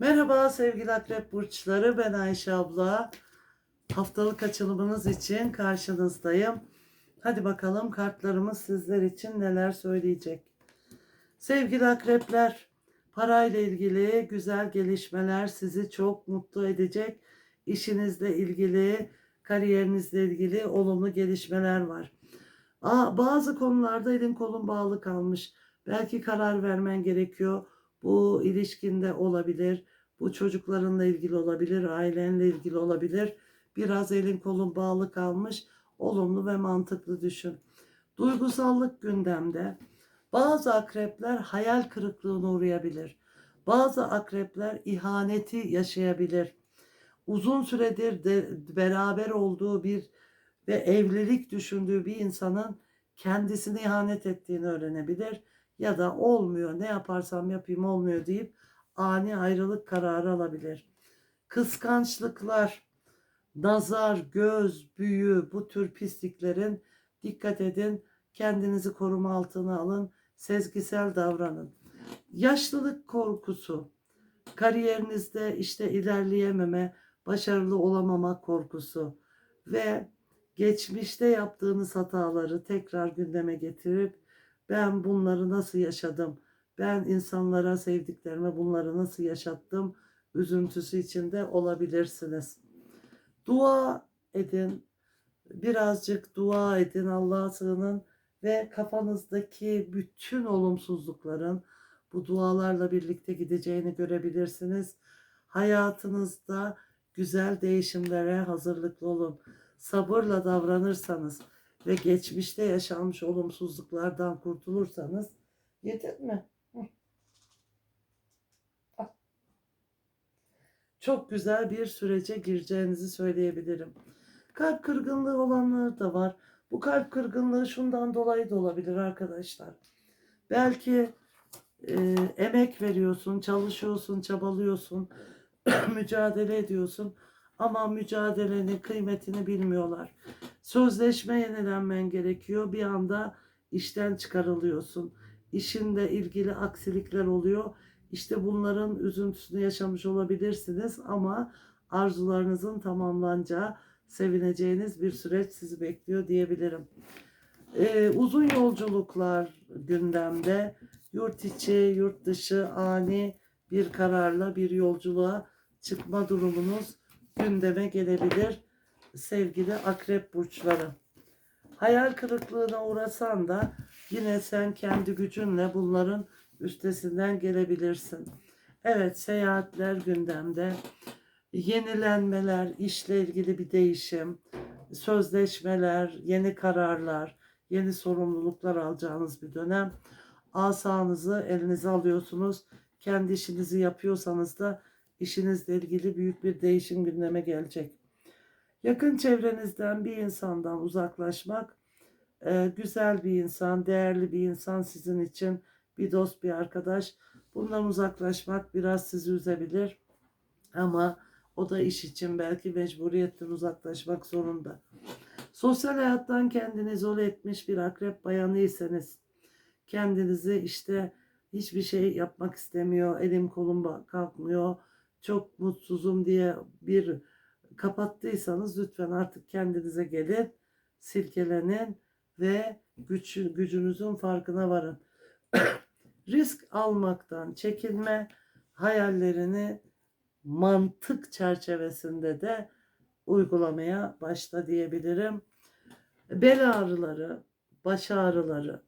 Merhaba sevgili akrep burçları ben Ayşe abla. Haftalık açılımınız için karşınızdayım. Hadi bakalım kartlarımız sizler için neler söyleyecek. Sevgili akrepler, parayla ilgili güzel gelişmeler sizi çok mutlu edecek. İşinizle ilgili, kariyerinizle ilgili olumlu gelişmeler var. Aa, bazı konularda elin kolun bağlı kalmış. Belki karar vermen gerekiyor. Bu ilişkinde olabilir. Bu çocuklarınla ilgili olabilir, ailenle ilgili olabilir. Biraz elin kolun bağlı kalmış. Olumlu ve mantıklı düşün. Duygusallık gündemde. Bazı akrepler hayal kırıklığına uğrayabilir. Bazı akrepler ihaneti yaşayabilir. Uzun süredir de beraber olduğu bir ve evlilik düşündüğü bir insanın kendisine ihanet ettiğini öğrenebilir ya da olmuyor ne yaparsam yapayım olmuyor deyip ani ayrılık kararı alabilir. Kıskançlıklar, nazar, göz, büyü bu tür pisliklerin dikkat edin. Kendinizi koruma altına alın. Sezgisel davranın. Yaşlılık korkusu, kariyerinizde işte ilerleyememe, başarılı olamama korkusu ve geçmişte yaptığınız hataları tekrar gündeme getirip ben bunları nasıl yaşadım? Ben insanlara, sevdiklerime bunları nasıl yaşattım? Üzüntüsü içinde olabilirsiniz. Dua edin. Birazcık dua edin. Allah'a sığının ve kafanızdaki bütün olumsuzlukların bu dualarla birlikte gideceğini görebilirsiniz. Hayatınızda güzel değişimlere hazırlıklı olun. Sabırla davranırsanız ve geçmişte yaşanmış olumsuzluklardan kurtulursanız yeter mi? Al. Çok güzel bir sürece gireceğinizi söyleyebilirim. Kalp kırgınlığı olanlar da var. Bu kalp kırgınlığı şundan dolayı da olabilir arkadaşlar. Belki e, emek veriyorsun, çalışıyorsun, çabalıyorsun, mücadele ediyorsun ama mücadelenin kıymetini bilmiyorlar. Sözleşme yenilenmen gerekiyor. Bir anda işten çıkarılıyorsun. İşinle ilgili aksilikler oluyor. İşte bunların üzüntüsünü yaşamış olabilirsiniz ama arzularınızın tamamlanacağı, sevineceğiniz bir süreç sizi bekliyor diyebilirim. Ee, uzun yolculuklar gündemde. Yurt içi, yurt dışı ani bir kararla bir yolculuğa çıkma durumunuz gündeme gelebilir sevgili akrep burçları. Hayal kırıklığına uğrasan da yine sen kendi gücünle bunların üstesinden gelebilirsin. Evet seyahatler gündemde. Yenilenmeler, işle ilgili bir değişim, sözleşmeler, yeni kararlar, yeni sorumluluklar alacağınız bir dönem. Asanızı elinize alıyorsunuz. Kendi işinizi yapıyorsanız da işinizle ilgili büyük bir değişim gündeme gelecek. Yakın çevrenizden bir insandan uzaklaşmak, e, güzel bir insan, değerli bir insan sizin için bir dost, bir arkadaş. Bundan uzaklaşmak biraz sizi üzebilir. Ama o da iş için belki mecburiyetten uzaklaşmak zorunda. Sosyal hayattan kendini izole etmiş bir akrep bayanıysanız, kendinizi işte hiçbir şey yapmak istemiyor, elim kolum kalkmıyor, çok mutsuzum diye bir kapattıysanız lütfen artık kendinize gelin, silkelenin ve güç, gücünüzün farkına varın. Risk almaktan çekinme, hayallerini mantık çerçevesinde de uygulamaya başla diyebilirim. Bel ağrıları, baş ağrıları,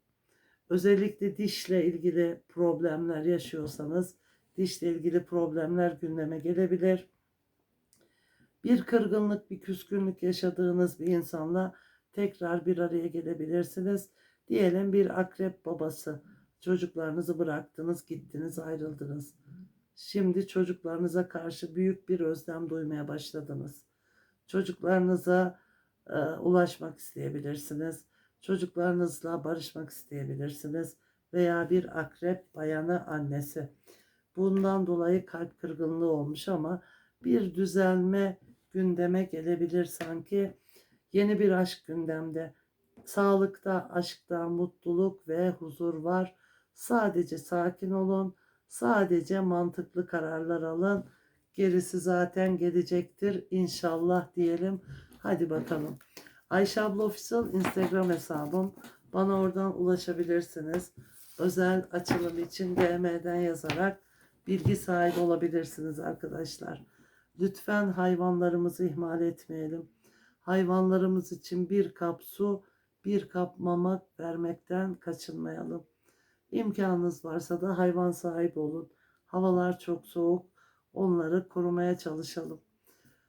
özellikle dişle ilgili problemler yaşıyorsanız dişle ilgili problemler gündeme gelebilir bir kırgınlık, bir küskünlük yaşadığınız bir insanla tekrar bir araya gelebilirsiniz. Diyelim bir akrep babası. Çocuklarınızı bıraktınız, gittiniz, ayrıldınız. Şimdi çocuklarınıza karşı büyük bir özlem duymaya başladınız. Çocuklarınıza e, ulaşmak isteyebilirsiniz. Çocuklarınızla barışmak isteyebilirsiniz. Veya bir akrep bayanı annesi. Bundan dolayı kalp kırgınlığı olmuş ama bir düzelme gündeme gelebilir sanki. Yeni bir aşk gündemde. Sağlıkta, aşkta mutluluk ve huzur var. Sadece sakin olun. Sadece mantıklı kararlar alın. Gerisi zaten gelecektir inşallah diyelim. Hadi bakalım. Ayşe abla Official Instagram hesabım. Bana oradan ulaşabilirsiniz. Özel açılım için DM'den yazarak bilgi sahibi olabilirsiniz arkadaşlar. Lütfen hayvanlarımızı ihmal etmeyelim. Hayvanlarımız için bir kap su, bir kap mama vermekten kaçınmayalım. İmkanınız varsa da hayvan sahibi olun. Havalar çok soğuk. Onları korumaya çalışalım.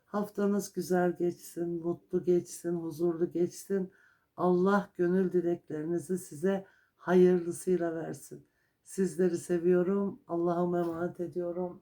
Haftanız güzel geçsin, mutlu geçsin, huzurlu geçsin. Allah gönül dileklerinizi size hayırlısıyla versin. Sizleri seviyorum. Allah'ıma emanet ediyorum.